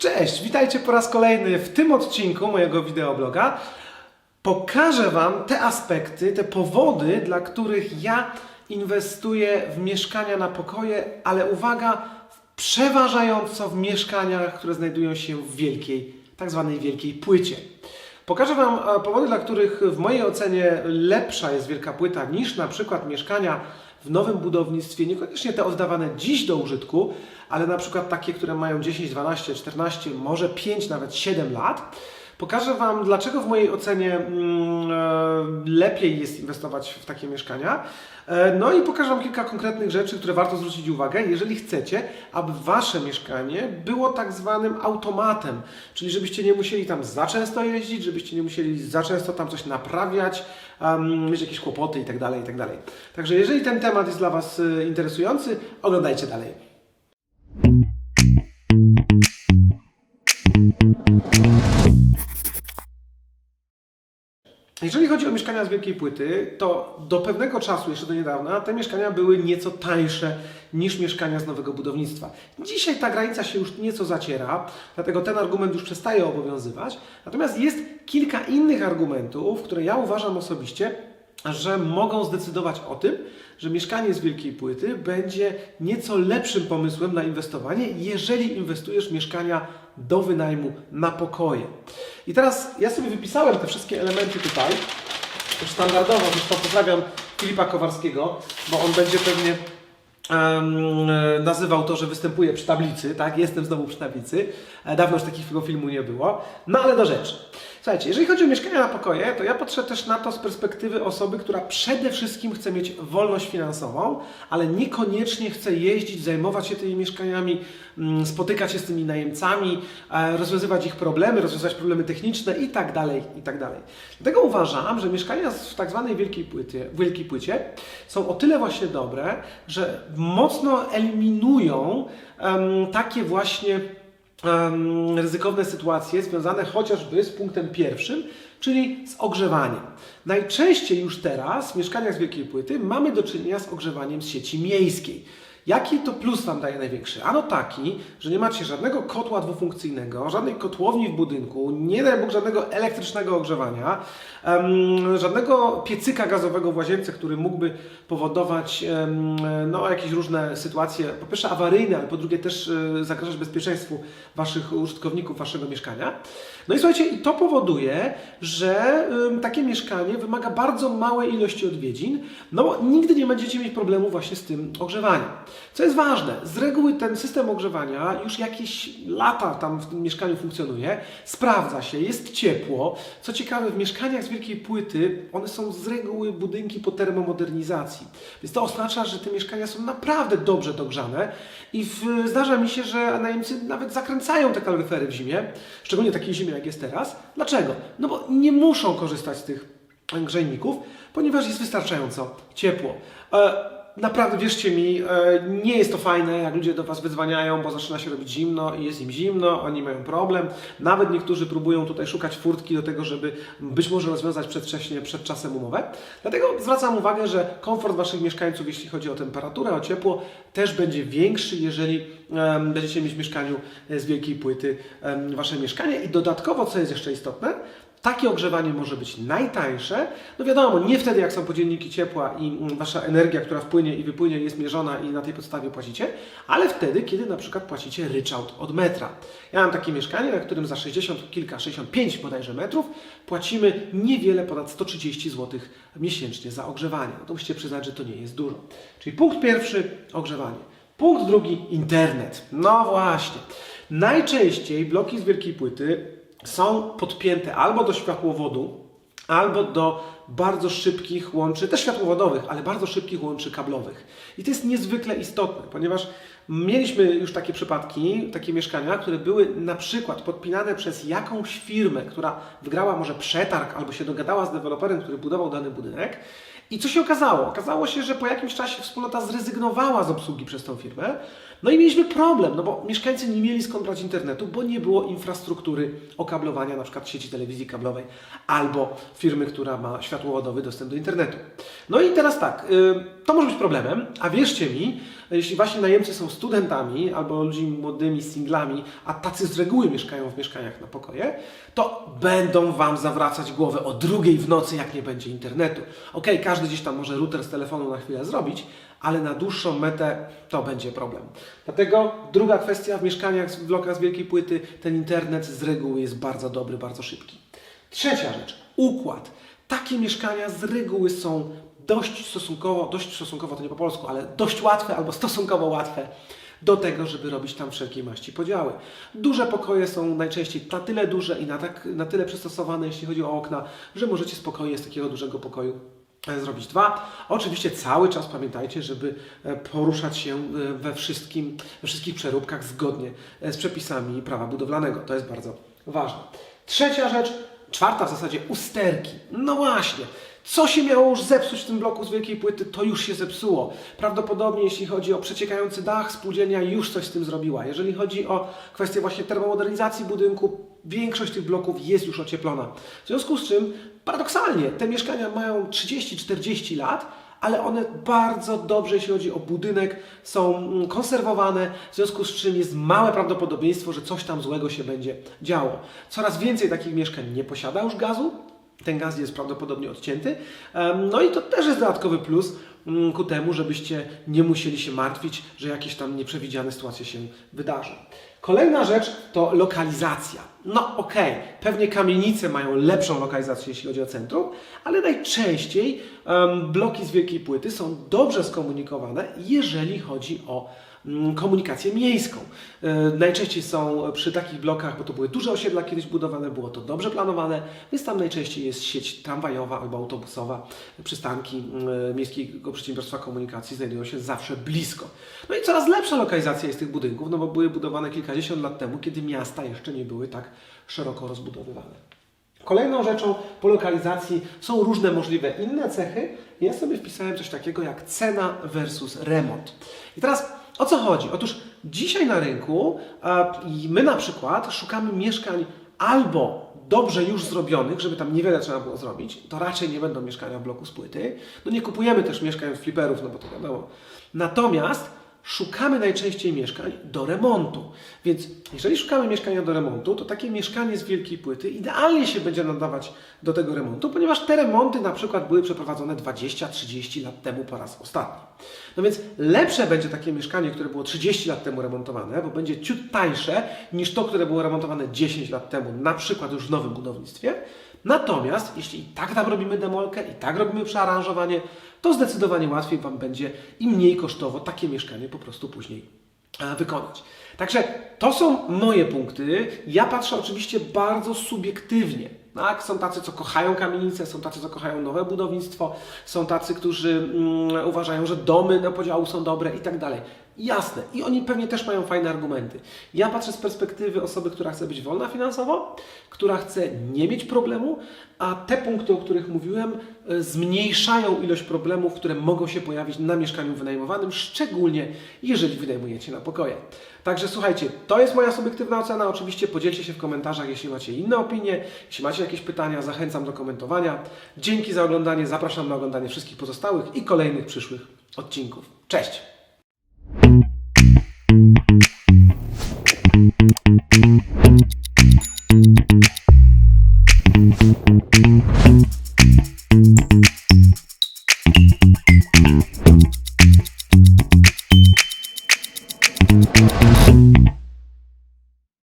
Cześć, witajcie po raz kolejny w tym odcinku mojego wideobloga. Pokażę Wam te aspekty, te powody, dla których ja inwestuję w mieszkania na pokoje, ale uwaga, przeważająco w mieszkaniach, które znajdują się w wielkiej, tak zwanej wielkiej płycie. Pokażę Wam e, powody, dla których w mojej ocenie lepsza jest wielka płyta niż na przykład mieszkania w nowym budownictwie, niekoniecznie te oddawane dziś do użytku, ale na przykład takie, które mają 10, 12, 14, może 5, nawet 7 lat. Pokażę Wam, dlaczego w mojej ocenie mm, e, lepiej jest inwestować w takie mieszkania. E, No i pokażę Wam kilka konkretnych rzeczy, które warto zwrócić uwagę, jeżeli chcecie, aby Wasze mieszkanie było tak zwanym automatem, czyli żebyście nie musieli tam za często jeździć, żebyście nie musieli za często tam coś naprawiać, mieć jakieś kłopoty itd., itd. Także jeżeli ten temat jest dla Was e, interesujący, oglądajcie dalej. Jeżeli chodzi o mieszkania z wielkiej płyty, to do pewnego czasu, jeszcze do niedawna, te mieszkania były nieco tańsze niż mieszkania z nowego budownictwa. Dzisiaj ta granica się już nieco zaciera, dlatego ten argument już przestaje obowiązywać. Natomiast jest kilka innych argumentów, które ja uważam osobiście, że mogą zdecydować o tym, że mieszkanie z wielkiej płyty będzie nieco lepszym pomysłem na inwestowanie, jeżeli inwestujesz w mieszkania do wynajmu na pokoje. I teraz ja sobie wypisałem te wszystkie elementy tutaj. Już standardowo, zresztą pozdrawiam Filipa Kowarskiego, bo on będzie pewnie e, nazywał to, że występuje przy tablicy, tak? Jestem znowu przy tablicy. E, Dawno już takiego filmu nie było. No ale do rzeczy. Słuchajcie, jeżeli chodzi o mieszkania na pokoje, to ja patrzę też na to z perspektywy osoby, która przede wszystkim chce mieć wolność finansową, ale niekoniecznie chce jeździć, zajmować się tymi mieszkaniami, mm, spotykać się z tymi najemcami, e, rozwiązywać ich problemy, rozwiązywać problemy techniczne i tak dalej, i tak dalej. Dlatego uważam, że mieszkania w tak zwanej wielkiej płycie, wielkiej płycie są o tyle właśnie dobre, że mocno eliminują em, takie właśnie ryzykowne sytuacje związane chociażby z punktem pierwszym, czyli z ogrzewaniem. Najczęściej już teraz w mieszkaniach z wielkiej płyty mamy do czynienia z ogrzewaniem z sieci miejskiej. Jaki to plus Wam daje największy? Ano taki, że nie macie żadnego kotła dwufunkcyjnego, żadnej kotłowni w budynku, nie daj Bóg żadnego elektrycznego ogrzewania, em, żadnego piecyka gazowego w łazience, który mógłby powodować em, no, jakieś różne sytuacje, po pierwsze awaryjne, ale po drugie też e, zagrażać bezpieczeństwu Waszych użytkowników, Waszego mieszkania. No i słuchajcie, i to powoduje, że em, takie mieszkanie wymaga bardzo małej ilości odwiedzin, no bo nigdy nie będziecie mieć problemu właśnie z tym ogrzewaniem. Co jest ważne, z reguły ten system ogrzewania już jakieś lata tam w tym mieszkaniu funkcjonuje, sprawdza się, jest ciepło. Co ciekawe, w mieszkaniach z wielkiej płyty one są z reguły budynki po termomodernizacji. Więc to oznacza, że te mieszkania są naprawdę dobrze dogrzane i w, zdarza mi się, że najemcy nawet zakręcają te kaloryfery w zimie, szczególnie takiej zimie jak jest teraz. Dlaczego? No bo nie muszą korzystać z tych grzejników, ponieważ jest wystarczająco ciepło. E, Naprawdę, wierzcie mi, e, nie jest to fajne, jak ludzie do Was wydzwaniają, bo zaczyna się robić zimno i jest im zimno, oni mają problem. Nawet niektórzy próbują tutaj szukać furtki do tego, żeby być może rozwiązać przedwcześnie, przed czasem umowę. Dlatego zwracam uwagę, że komfort Waszych mieszkańców, jeśli chodzi o temperaturę, o ciepło, też będzie większy, jeżeli będziecie mieć w mieszkaniu z wielkiej płyty Wasze mieszkanie. I dodatkowo, co jest jeszcze istotne, takie ogrzewanie może być najtańsze. No wiadomo, nie wtedy, jak są podzielniki ciepła i mm, wasza energia, która wpłynie i wypłynie, jest mierzona i na tej podstawie płacicie, ale wtedy, kiedy na przykład płacicie ryczałt od metra. Ja mam takie mieszkanie, na którym za 60 kilka, 65 bodajże metrów płacimy niewiele ponad 130 zł miesięcznie za ogrzewanie. No to musicie przyznać, że to nie jest dużo. Czyli punkt pierwszy ogrzewanie. Punkt drugi internet. No właśnie. Najczęściej bloki z wielkiej płyty są podpięte albo do światłowodu, albo do bardzo szybkich łączy, też światłowodowych, ale bardzo szybkich łączy kablowych. I to jest niezwykle istotne, ponieważ mieliśmy już takie przypadki, takie mieszkania, które były na przykład podpinane przez jakąś firmę, która wygrała może przetarg albo się dogadała z deweloperem, który budował dany budynek. I co się okazało? Okazało się, że po jakimś czasie wspólnota zrezygnowała z obsługi przez tą firmę. No i mieliśmy problem, no bo mieszkańcy nie mieli skąd brać internetu, bo nie było infrastruktury okablowania, na przykład sieci telewizji kablowej albo firmy, która ma światłowodowy dostęp do internetu. No i teraz tak, y, to może być problemem, a wierzcie mi, jeśli wasi najemcy są studentami albo ludźmi młodymi, singlami, a tacy z reguły mieszkają w mieszkaniach na pokoje, to będą wam zawracać głowę o drugiej w nocy, jak nie będzie internetu. Ok, każdy gdzieś tam może router z telefonu na chwilę zrobić, ale na dłuższą metę to będzie problem. Dlatego druga kwestia w mieszkaniach, w blokach z wielkiej płyty, ten internet z reguły jest bardzo dobry, bardzo szybki. Trzecia rzecz, układ. Takie mieszkania z reguły są dość stosunkowo, dość stosunkowo to nie po polsku, ale dość łatwe albo stosunkowo łatwe do tego, żeby robić tam wszelkiej maści podziały. Duże pokoje są najczęściej na tyle duże i na, tak, na tyle przystosowane, jeśli chodzi o okna, że możecie spokojnie z takiego dużego pokoju zrobić dwa. Oczywiście cały czas pamiętajcie, żeby e, poruszać się e, we, wszystkim, we wszystkich przeróbkach zgodnie e, z przepisami prawa budowlanego. To jest bardzo ważne. Trzecia rzecz, czwarta w zasadzie, usterki. No właśnie. Co się miało już zepsuć w tym bloku z wielkiej płyty, to już się zepsuło. Prawdopodobnie jeśli chodzi o przeciekający dach, spółdzielnia już coś z tym zrobiła. Jeżeli chodzi o kwestię właśnie termomodernizacji budynku, większość tych bloków jest już ocieplona. W związku z czym, paradoksalnie, te mieszkania mają 30-40 lat, ale one bardzo dobrze, jeśli chodzi o budynek, są mm, konserwowane, w związku z czym jest małe prawdopodobieństwo, że coś tam złego się będzie działo. Coraz więcej takich mieszkań nie posiada już gazu, ten gaz jest prawdopodobnie odcięty. No i to też jest dodatkowy plus ku temu, żebyście nie musieli się martwić, że jakieś tam nieprzewidziane sytuacje się wydarzą. Kolejna rzecz to lokalizacja. No okej, pewnie kamienice mają lepszą lokalizację, jeśli chodzi o centrum, ale najczęściej em, bloki z wielkiej płyty są dobrze skomunikowane, jeżeli chodzi o mm, komunikację miejską. E, Najczęściej są przy takich blokach, bo to były duże osiedla kiedyś budowane, było to dobrze planowane, więc tam najczęściej jest sieć tramwajowa albo autobusowa. Przystanki mm, Miejskiego Przedsiębiorstwa Komunikacji znajdują się zawsze blisko. No i coraz lepsza lokalizacja jest tych budynków, no bo były budowane kilkadziesiąt lat temu, kiedy miasta jeszcze nie były tak szeroko rozbudowywane. Kolejną rzeczą po lokalizacji są różne możliwe inne cechy. Ja sobie wpisałem coś takiego jak cena versus remont. I teraz o co chodzi? Otóż dzisiaj na rynku my na przykład szukamy mieszkań albo dobrze już zrobionych, żeby tam niewiele trzeba było zrobić, to raczej nie będą mieszkania w bloku z płyty. No nie kupujemy też mieszkań fliperów, no bo to wiadomo. Natomiast szukamy najczęściej mieszkań do remontu. Więc jeżeli szukamy mieszkania do remontu, to takie mieszkanie z wielkiej płyty idealnie się będzie nadawać do tego remontu, ponieważ te remonty na przykład były przeprowadzone 20-30 lat temu po raz ostatni. No więc lepsze będzie takie mieszkanie, które było 30 lat temu remontowane, bo będzie ciut tańsze niż to, które było remontowane 10 lat temu, na przykład już w nowym budownictwie. Natomiast jeśli i tak tam robimy demolkę, i tak robimy przearanżowanie, to zdecydowanie łatwiej Wam będzie i mniej kosztowo takie mieszkanie po prostu później e, wykonać. Także to są moje punkty. Ja patrzę oczywiście bardzo subiektywnie. Tak? Są tacy, co kochają kamienice, są tacy, co kochają nowe budownictwo, są tacy, którzy mm, uważają, że domy na podziału są dobre i tak dalej. Jasne. I oni pewnie też mają fajne argumenty. Ja patrzę z perspektywy osoby, która chce być wolna finansowo, która chce nie mieć problemu, a te punkty, o których mówiłem, e, zmniejszają ilość problemów, które mogą się pojawić na mieszkaniu wynajmowanym, szczególnie jeżeli wynajmujecie na pokoje. Także słuchajcie, to jest moja subiektywna ocena. Oczywiście podzielcie się w komentarzach, jeśli macie inne opinie, jeśli macie jakieś pytania, zachęcam do komentowania. Dzięki za oglądanie, zapraszam na oglądanie wszystkich pozostałych i kolejnych przyszłych odcinków. Cześć! you